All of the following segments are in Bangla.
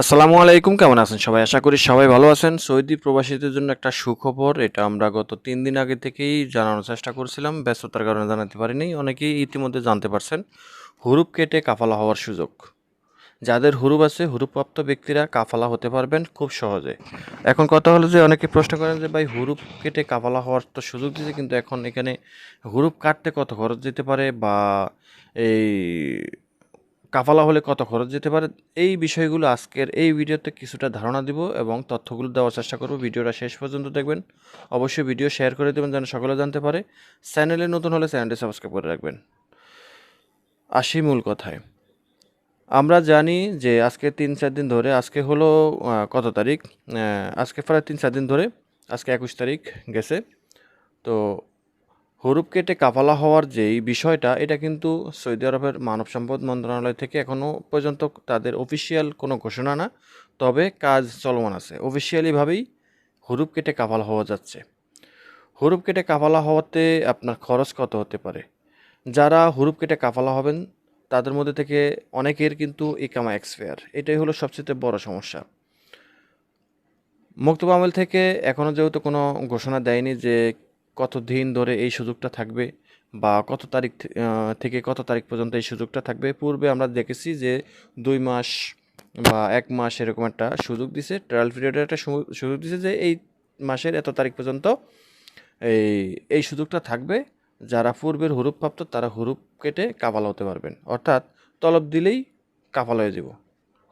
আসসালামু আলাইকুম, কেমন আছেন সবাই? আশা করি সবাই ভালো আছেন। সৌদি প্রবাসীদের জন্য একটা সুখবর, এটা আমরা গত তিন দিন আগে থেকেই জানানোর চেষ্টা করছিলাম, ব্যস্ততার কারণে জানাতে পারিনি। অনেকেই ইতিমধ্যে জানতে পারছেন, হুরুপ কেটে কাফালা হওয়ার সুযোগ। যাদের হুরুপ আছে, হুরুপপ্রাপ্ত ব্যক্তিরা কাফালা হতে পারবেন খুব সহজে। এখন কথা হলো যে, অনেকে প্রশ্ন করেন যে, ভাই, হুরুপ কেটে কাফালা হওয়ার তো সুযোগ দিয়েছে কিন্তু এখন এখানে হুরুপ কাটতে কত খরচ যেতে পারে? বা এই কাফালা হলে কত খরচ যেতে পারে? এই বিষয়গুলো আজকের এই ভিডিওতে কিছুটা ধারণা দিব এবং তথ্যগুলো দেওয়ার চেষ্টা করব। ভিডিওটা শেষ পর্যন্ত দেখবেন। অবশ্যই ভিডিও শেয়ার করে দেবেন যেন সকলে জানতে পারে। চ্যানেলে নতুন হলে চ্যানেলটি সাবস্ক্রাইব করে রাখবেন। আসি মূল কথায়। আমরা জানি যে আজকে তিন চার দিন ধরে, আজকে হলো কত তারিখ? আজকে প্রায় তিন চার দিন ধরে, আজকে একুশ তারিখ গেছে। তো হরুপ কেটে কাফালা হওয়ার যেই বিষয়টা, এটা কিন্তু সৌদি আরবের মানব সম্পদ মন্ত্রণালয় থেকে এখনও পর্যন্ত তাদের অফিসিয়াল কোনো ঘোষণা না, তবে কাজ চলমান আছে। অফিসিয়ালিভাবেই হরুপ কেটে কাফালা হওয়া যাচ্ছে। হরুপ কেটে কাফালা হওয়াতে আপনার খরচ কত হতে পারে? যারা হরুপ কেটে কাফালা হবেন, তাদের মধ্যে থেকে অনেকের কিন্তু ইকামা এক্সপায়ার। এটাই হলো সবচেয়ে বড় সমস্যা। মুক্তব আমল থেকে এখনও যেহেতু কোনো ঘোষণা দেয়নি যে কত দিন ধরে এই সুযোগটা থাকবে বা কত তারিখ থেকে কত তারিখ পর্যন্ত এই সুযোগটা থাকবে? পূর্বে আমরা দেখেছি যে দুই মাস বা এক মাস এরকম একটা সুযোগ দিছে ট্রায়াল পিরিয়ডের একটা সুযোগ দিছে যে এই মাসের এত তারিখ পর্যন্ত এই এই সুযোগটা থাকবে। যারা পূর্বের হুরুপ প্রাপ্ত তারা হুরুপ কেটে কাপালা হতে পারবেন। অর্থাৎ তলব দিলেই কাপাল হয়ে যাব।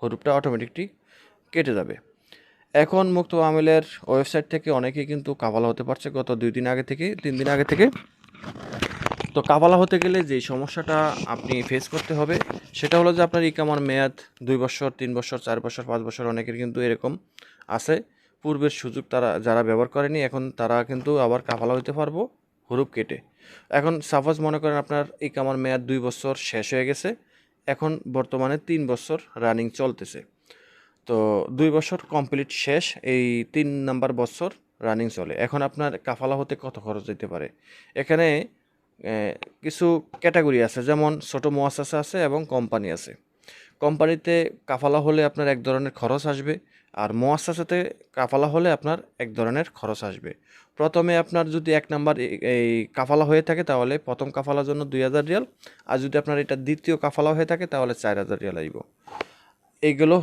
হুরুপটা অটোমেটিকলি কেটে যাবে। এখন মুক্ত আমিলের ওয়েবসাইট থেকে অনেকেই কিন্তু কাপালা হতে পারছে গত দুই দিন আগে থেকে, তিন দিন আগে থেকে। তো কাপালা হতে গেলে যে সমস্যাটা আপনি ফেস করতে হবে, সেটা হলো যে আপনার ইকামার মেয়াদ দুই বছর, তিন বছর, চার বছর, পাঁচ বছর অনেকের কিন্তু এরকম আছে। পূর্বের সুযোগ তারা, যারা ব্যবহার করেনি, এখন তারা কিন্তু আবার কাপালা হতে পারব হুরুপ কেটে। এখন সাপোজ মনে করেন আপনার ইকামার মেয়াদ দুই বছর শেষ হয়ে গেছে, এখন বর্তমানে তিন বছর রানিং চলতেছে। তো দুই বছর কমপ্লিট শেষ, এই তিন নাম্বার বছর রানিং চলে। এখন আপনার কাফালা হতে কত খরচ যেতে পারে? এখানে কিছু ক্যাটাগরি আছে, যেমন ছোটো মোয়াসাসা আছে এবং কোম্পানি আছে। কোম্পানিতে কাফালা হলে আপনার এক ধরনের খরচ আসবে, আর মোয়াসাসাতে কাফালা হলে আপনার এক ধরনের খরচ আসবে। প্রথমে আপনার যদি এক নাম্বার এই কাফালা হয়ে থাকে, তাহলে প্রথম কাফালার জন্য দুই হাজার রিয়াল, আর যদি আপনার এটা দ্বিতীয় কাফালা হয়ে থাকে, তাহলে চার হাজার রিয়াল আসব এইগুলো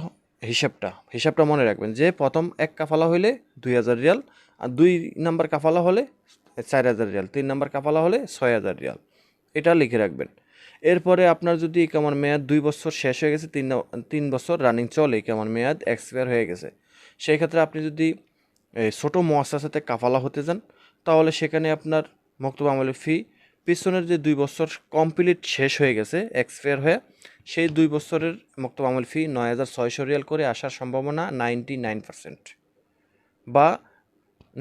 হিসাবটা হিসাবটা মনে রাখবেন যে প্রথম এক কাফালা হইলে দুই হাজার রিয়াল আর দুই নাম্বার কাফালা হলে চার হাজার রিয়াল, তিন নাম্বার কাফালা হলে ছয় হাজার রিয়াল। এটা লিখে রাখবেন। এরপরে আপনার যদি কেমন মেয়াদ দুই বছর শেষ হয়ে গেছে, তিন তিন বছর রানিং চলে কেমন মেয়াদ এক্সপায়ার হয়ে গেছে। সেই ক্ষেত্রে আপনি যদি ছোটো ছোটো মহাসাসাতে কাফালা হতে যান, তাহলে সেখানে আপনার মক্তব আমলের ফি পিছনের যে দুই বছর কমপ্লিট শেষ হয়ে গেছে এক্সপায়ার হয়ে, সেই দুই বছরের মক্তব আমল ফি নয় হাজার ছয়শো রিয়াল করে আসার সম্ভাবনা নাইনটি নাইন পার্সেন্ট বা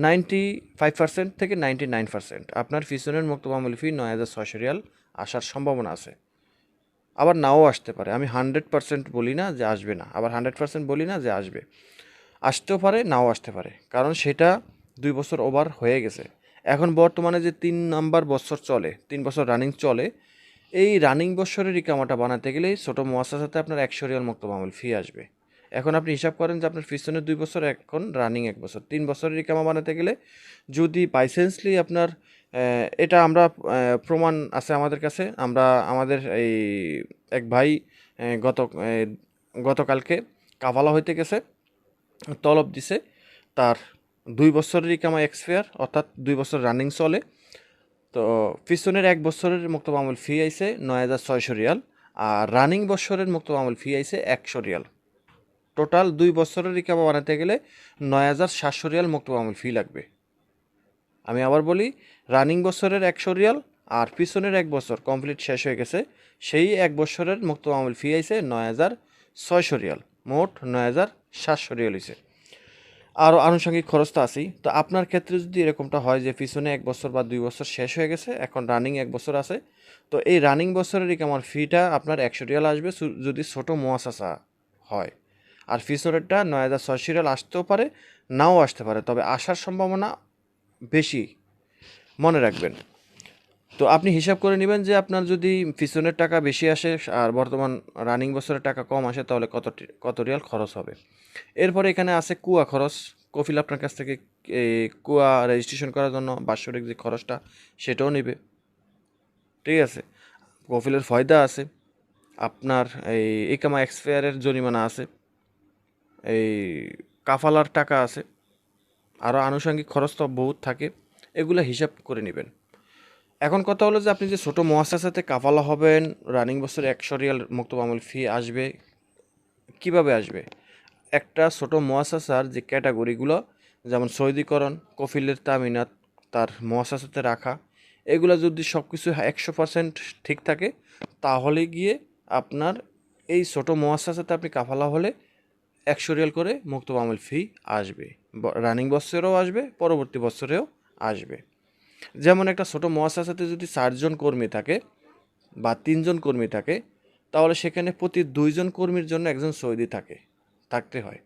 নাইনটি ফাইভ পার্সেন্ট থেকে নাইনটি নাইন পার্সেন্ট আপনার পিছনের মক্তব আমল ফি নয় হাজার ছয়শো রিয়াল আসার সম্ভাবনা আছে। আবার নাও আসতে পারে, আমি হান্ড্রেড পার্সেন্ট বলি না যে আসবে না, আবার হান্ড্রেড পার্সেন্ট বলি না যে আসবে। আসতেও পারে, নাও আসতে পারে, কারণ সেটা দুই বছর ওভার হয়ে গেছে। এখন বর্তমানে যে তিন নাম্বার বছর চলে, তিন বছর রানিং চলে, এই রানিং বছরের রিকামাটা বানাতে গেলে ছোটো মহাসাসাতে আপনার একশো রিয়াল মুক্ত মামুল ফি আসবে। এখন আপনি হিসাব করেন যে আপনার পিছনের দুই বছর, এখন রানিং এক বছর। তিন বছরের রিকামা বানাতে গেলে যদি বাইসেন্সলি আপনার এটা আমরা প্রমাণ আছে আমাদের কাছে। আমরা, আমাদের এই এক ভাই গত গতকালকে কাভালা হইতে গেছে, তলব দিছে তার দুই বছরের ইকামা এক্সপায়ার অর্থাৎ দুই বছর রানিং চলে। তো পিছনের এক বছরের মুক্ত মামুল ফি আইছে নয় হাজার ছয়শো রিয়াল আর রানিং বছরের মুক্ত মামুল ফি আইছে একশো রিয়াল। টোটাল দুই বছরের রিকামা বানাতে গেলে নয় হাজার সাতশো রিয়াল মুক্ত মামুল ফি লাগবে। আমি আবার বলি রানিং বছরের একশো রিয়াল আর পিছনের এক বছর কমপ্লিট শেষ হয়ে গেছে, সেই এক বছরের মুক্ত মামুল ফি আইছে নয় হাজার ছয়শো রিয়াল। মোট নয় হাজার সাতশো রিয়াল হয়েছে আরও আনুষঙ্গিক খরচ তো আছেই। তো আপনার ক্ষেত্রে যদি এরকমটা হয় যে পিছনে এক বছর বা দুই বছর শেষ হয়ে গেছে, এখন রানিং এক বছর আছে, তো এই রানিং বছরের আমার ফিটা আপনার একশো রিয়াল আসবে যদি ছোটো মোয়াসাসা হয়। আর পিছনেরটা নয় হাজার ছয়শো রিয়াল আসতেও পারে, নাও আসতে পারে, তবে আসার সম্ভাবনা বেশি। মনে রাখবেন। তো আপনি হিসাব করে নেবেন যে আপনার যদি পিছনের টাকা বেশি আসে আর বর্তমান রানিং বছরের টাকা কম আসে, তাহলে কত কত রিয়াল খরচ হবে? এরপরে এখানে আছে কুয়া খরচ। কফিল আপনার কাছ থেকে কুয়া রেজিস্ট্রেশন করার জন্য বাৎসরিক যে খরচটা, সেটাও নেবে। ঠিক আছে? কফিলের ফয়দা আছে। আপনার এই ইকামা এক্সপায়ারের জরিমানা আছে। এই কাফালার টাকা আছে। আরও আনুষঙ্গিক খরচ তো বহুত থাকে। এগুলো হিসাব করে নেবেন। এখন কথা হলো যে আপনি যে ছোটো মহাসাসাতে কাফালা হবেন রানিং বছর একশো রিয়াল মুক্ত আমল ফি আসবে, কীভাবে আসবে? একটা ছোটো মহাসাসার যে ক্যাটাগরিগুলো যেমন সৌদিকরণ, কফিলের তামিনাত, তার মহাসাসাতে রাখা, এগুলো যদি সব কিছু একশো পার্সেন্ট ঠিক থাকে, তাহলে গিয়ে আপনার এই ছোটো মহাসাসাতে আপনি কাফালা হলে একশো রিয়াল করে মুক্ত আমল ফি আসবে। রানিং বছরেও আসবে, পরবর্তী বছরেও আসবে। যেমন একটা ছোটো মহাসাসাতে যদি চারজন কর্মী থাকে বা তিনজন কর্মী থাকে, তাহলে সেখানে প্রতি দুইজন কর্মীর জন্য একজন সৌদি থাকে, থাকতে হয়।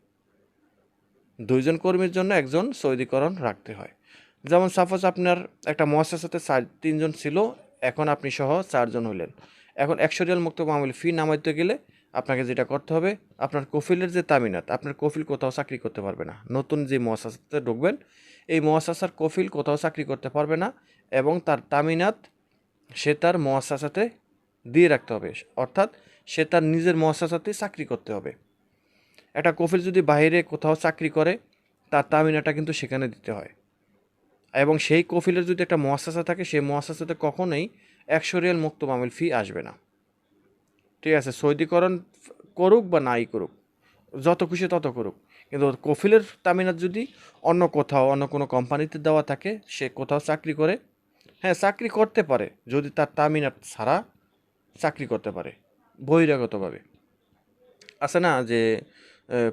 দুইজন কর্মীর জন্য একজন সৌদিকরণ রাখতে হয়। যেমন সাপোজ আপনার একটা মহাসাসাতে চার, তিনজন ছিল, এখন আপনি সহ চারজন হলেন এখন একশো রিয়াল মুক্ত মামুল ফি নামাইতে গেলে আপনাকে যেটা করতে হবে, আপনার কফিলের যে তামিনাত, আপনার কফিল কোথাও চাকরি করতে পারবে না। নতুন যে মহাসাসাতে ঢুকবেন এই মহাসাসার কফিল কোথাও চাকরি করতে পারবে না এবং তার তামিনাত সে তার মহাসাসাতে দিয়ে রাখতে হবে। অর্থাৎ সে তার নিজের মহাসাসাতে চাকরি করতে হবে। একটা কফিল যদি বাইরে কোথাও চাকরি করে, তার তামিনাটা কিন্তু সেখানে দিতে হয়। এবং সেই কফিলের যদি একটা মহাসাসা থাকে, সেই মহাসাসাতে কখনোই একশো রিয়াল মুক্ত মামিল ফি আসবে না। ঠিক আছে সৌদিকরণ করুক বা নাই করুক, যত খুশি তত করুক। কিন্তু কফিলের তামিনাত যদি অন্য কোথাও, অন্য কোনো কোম্পানিতে দেওয়া থাকে, সে কোথাও চাকরি করে। হ্যাঁ চাকরি করতে পারে, যদি তার তামিনাত ছাড়া চাকরি করতে পারে, বহিরাগতভাবে। আছে না যে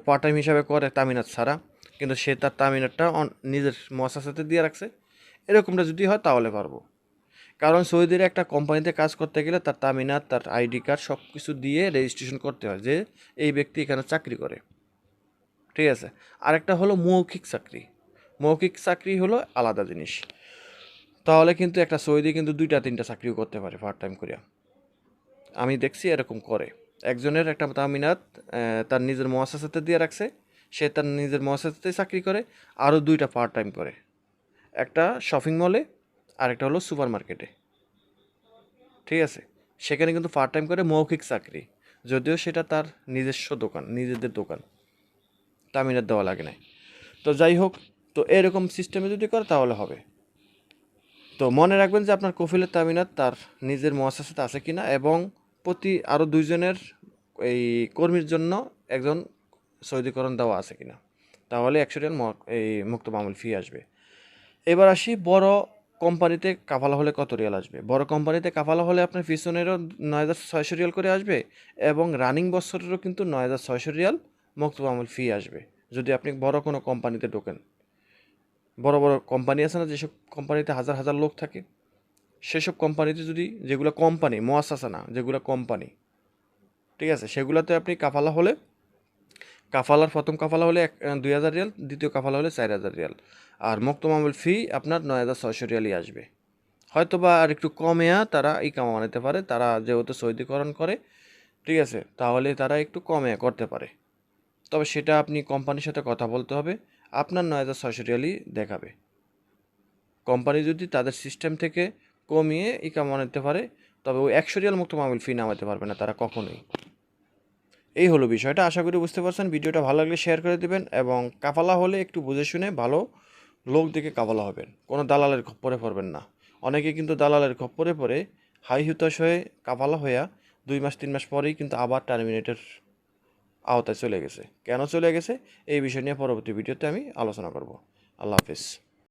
পার্ট টাইম হিসাবে করে তামিনাত ছাড়া, কিন্তু সে তার তামিনাতটা নিজের মশার দিয়ে রাখছে। এরকমটা যদি হয়, তাহলে পারব। কারণ সৌদির একটা কোম্পানিতে কাজ করতে গেলে তার তামিনাত, তার আইডি কার্ড সব কিছু দিয়ে রেজিস্ট্রেশন করতে হয় যে, এই ব্যক্তি এখানে চাকরি করে। ঠিক আছে? আরেকটা হলো মৌখিক চাকরি। মৌখিক চাকরি হলো আলাদা জিনিস। তাহলে কিন্তু একটা সৌদি কিন্তু দুইটা তিনটা চাকরিও করতে পারে পার্ট টাইম করিয়া। আমি দেখছি এরকম করে। একজনের একটা তামিনাত তার নিজের মহাসাসাতে দিয়ে রাখছে, সে তার নিজের মহাসাসাতে চাকরি করে, আরও দুইটা পার্ট টাইম করে। একটা শপিং মলে আর একটা হলো সুপার মার্কেটে ঠিক আছে? সেখানে কিন্তু পার্ট টাইম করে মৌখিক চাকরি। যদিও সেটা তার নিজস্ব দোকান, নিজেদের দোকান। তামিনাত দেওয়া লাগে না তো যাই হোক, তো এরকম সিস্টেমে যদি করে তাহলে হবে। তো মনে রাখবেন যে আপনার কফিলের তামিনাত তার নিজের মহাসাসাতে আছে কি না এবং প্রতি আরও দুইজনের এই কর্মীর জন্য একজন সৌদিকরণ দেওয়া আছে কিনা। তাহলে একশো ম- এই মুক্ত মামুল ফি আসবে। এবার আসি, বড় কোম্পানিতে কাফালা হলে কত রিয়াল আসবে? বড় কোম্পানিতে কাফালা হলে আপনার পিছনেরও নয় হাজার ছয়শো রিয়াল করে আসবে এবং রানিং বছরেরও কিন্তু নয় হাজার ছয়শো রিয়াল মুক্ত মামুল ফি আসবে। যদি আপনি বড় কোনো কোম্পানিতে ঢোকেন, বড় বড় কোম্পানি আছে না, যেসব কোম্পানিতে হাজার হাজার লোক থাকে, সেসব কোম্পানিতে যদি যেগুলো কোম্পানি মোয়াসাসা না, যেগুলো কোম্পানি ঠিক আছে, সেগুলোতে আপনি কাফালা হলে, কাফালার প্রথম কাফালা হলে এক দুই হাজার রিয়াল, দ্বিতীয় কাফালা হলে চার হাজার রিয়াল। আর মুক্ত মামুল ফি আপনার নয় হাজার ছয়শো রিয়ালই আসবে। হয়তো বা আর একটু কমেয়া তারা এই কামা বানাতে পারে, তারা যেহেতু সৌদিকরণ করে, ঠিক আছে, তাহলে তারা একটু কমে করতে পারে। তবে সেটা আপনি কোম্পানির সাথে কথা বলতে হবে। আপনার নয় হাজার ছয়শো রিয়ালই দেখাবে। কোম্পানি যদি তাদের সিস্টেম থেকে কমিয়ে ইকামা নিতে পারে, তবে ওই একশো রিয়াল মুক্ত মামুল ফি নামাতে পারবে না তারা কখনোই। এই হলো বিষয়টা। আশা করি বুঝতে পারছেন। ভিডিওটা ভালো লাগলে শেয়ার করে দেবেন এবং কাফালা হলে একটু বুঝে শুনে ভালো লোক দেখে কাফালা হবেন। কোনো দালালের খপ্পরে পড়বেন না। অনেকে কিন্তু দালালের খপ্পরে পড়ে হাই হুতাশ হয়ে কাফালা হইয়া দুই মাস, তিন মাস পরেই কিন্তু আবার টার্মিনেটের আওতায় চলে গেছে। কেন চলে গেছে? এই বিষয় নিয়ে পরবর্তী ভিডিওতে আমি আলোচনা করব। আল্লাহ হাফিজ।